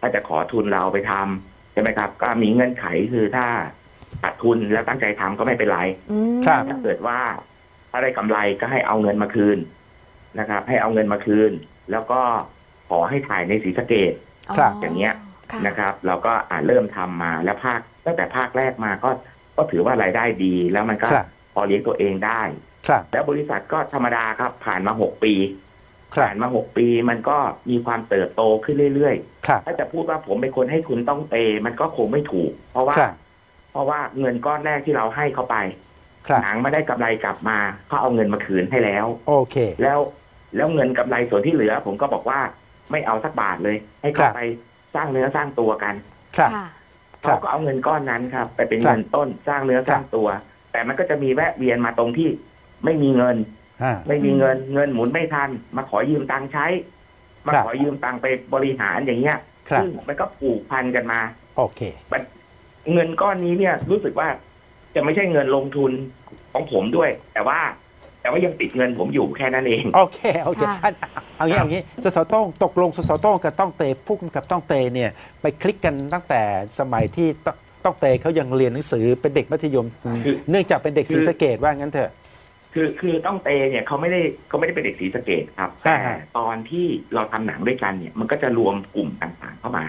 ถ้าจะขอทุนเราเอาไปทำใช่ไหมครับ ก็มีเงื่อนไขคือถ้าขาดทุนแล้วตั้งใจทำก็ไม่เป็นไรอืมครับถ้าเกิดว่าถ้าได้กำไรก็ให้เอาเงินมาคืนนะครับ ให้เอาเงินมาคืน แล้วก็ขอให้ถ่ายในสีสะเกตครับอย่างเงี้ยค่ะนะครับ เราก็อ่าเริ่มทำมาแล้วภาคตั้งแต่ภาคแรกมาก็ก็ถือว่ารายได้ดี แล้วมันก็ครับพอเลี้ยงตัวเองได้ครับแล้วบริษัทก็ธรรมดาครับ ผ่านมาหกปีครับ ผ่านมาหกปีมันก็มีความเติบโตขึ้นเรื่อยครับๆถ้าจะพูดว่าผมเป็นคนให้คุณต้องเปย์มันก็คงไม่ถูก เพราะว่าครับเพราะว่าเงินก้อนแรกที่เราให้เขาไปครับหนังไม่ได้กำไรกลับมาเขาเอาเงินมาคืนให้แล้ว โอเค แล้วแล้วเงินกำไรส่วนที่เหลือ ผมก็บอกว่าไม่เอาสักบาทเลย ให้ครัเขาบไปสร้างเนื้อสร้างตัวกันครับค่ะครัเขาบก็เอาเงินก้อนนั้นครับ ไปเป็นครับเงินต้นสร้างเนื้อสร้างตัว แต่มันก็จะมีแวะเวียนมาตรงที่ไม่มีเงิน อ่า ไม่มีเงินเงินหมุนไม่ทัน มาขอยืมตังค์ใช้ มาครับ ขอยืมตังค์ไปบริหารอย่างเงี้ยครับ ซึ่งมันก็ผูกพันกันมา โอเคเงินก้อนนี้เนี่ยรู้สึกว่าจะไม่ใช่เงินลงทุนของผมด้วย แต่ว่า แต่ว่ายังติดเงินผมอยู่แค่นั้นเอง โอเค โอเคค่ะ อันเอางี้ครับเอางี้ สสโต้งตกลง สสโต้งกับต้องเตผู้กำกับต้องเตเนี่ย ไปคลิกกันตั้งแต่สมัยที่ต้องต้องเตเขายังเรียนหนังสือเป็นเด็กมัธยม คือเนื่องจากเป็นเด็กคืศรีอสะเกดว่างั้นเถอะ คือคือต้องเตเนี่ยเขาไม่ได้เขาไม่ได้เป็นเด็กศรีสะเกดครับอ่าแต่ฮะตอนที่เราทำหนังด้วยกันเนี่ยมันก็จะรวมกลุ่มต่างๆเข้ามา